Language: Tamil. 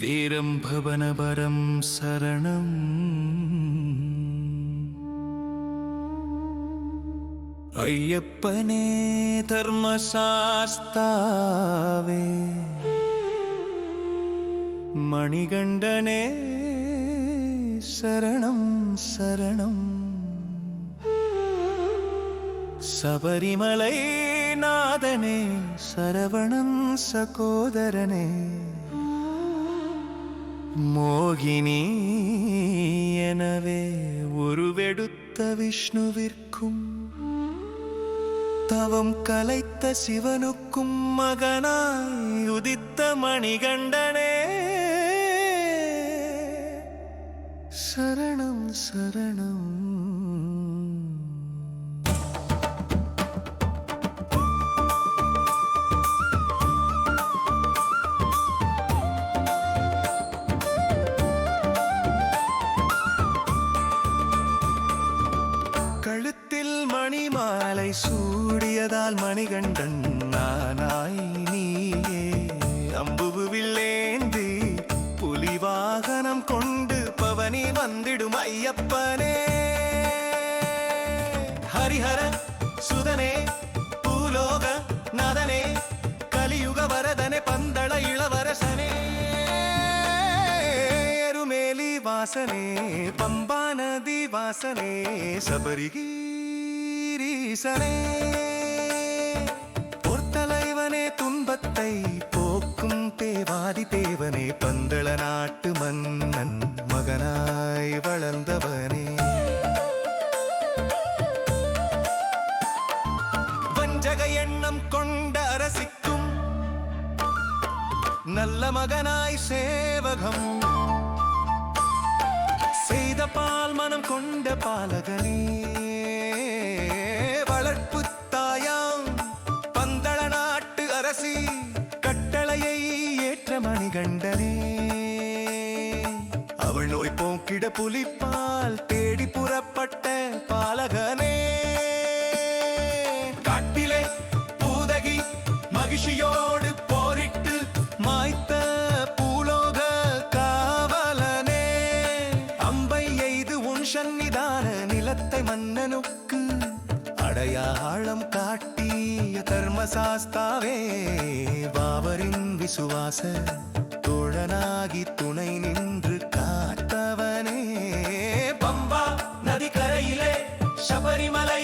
வீரம் பவனபரம் சரணம். ஐயப்பனே தர்மசாஸ்தாவே. மணிகண்டனே சரணம் சரணம். சபரிமலை நாதனே சரவணன் சகோதரனே. மோகினி எனவே உருவெடுத்த விஷ்ணுவிற்கும் தவம் கலைத்த சிவனுக்கும் மகனாய் உதித்த மணிகண்டனே. சரணம் சரணம். கழுத்தில் மணிமாலை சூடியதால் மணிகண்டன் நானாய் நீயே. அம்புவில்லேந்து புலி வாகனம் கொண்டு பவனி வந்திடும் ஐயப்பனே. ஹரிஹர சுதனே பூலோக நதனே கலியுக வரதனே பந்தள இளவரசனே. எருமேலி வாசனே பம்ப நதி வாசனே சபரிகீரீசனே. பொற்தலைவனே துன்பத்தை போக்கும் தேவாதி தேவனே பந்தள நாட்டு மன்னன் மகனாய் வளர்ந்தவனே. வஞ்சக எண்ணம் கொண்ட அரசிக்கும் நல்ல மகனாய் சேவகம். கொண்ட பாலகனே வளர்ப்பு தாயாம் பந்தள நாட்டு அரசி கட்டளையை ஏற்ற மணிகண்டனே. அவள் நோய் போக்கிட புலிப்பால் தேடி புறப்பட்ட பாலகனே காட்டிலே சந்நிதான நிலத்தை மன்னனுக்கு அடையாளம் காட்டிய தர்மசாஸ்தாவே பாபரின் விசுவாச தோழனாகி துணை நின்று காத்தவனே. பம்பா நதிக்கரையிலே சபரிமலை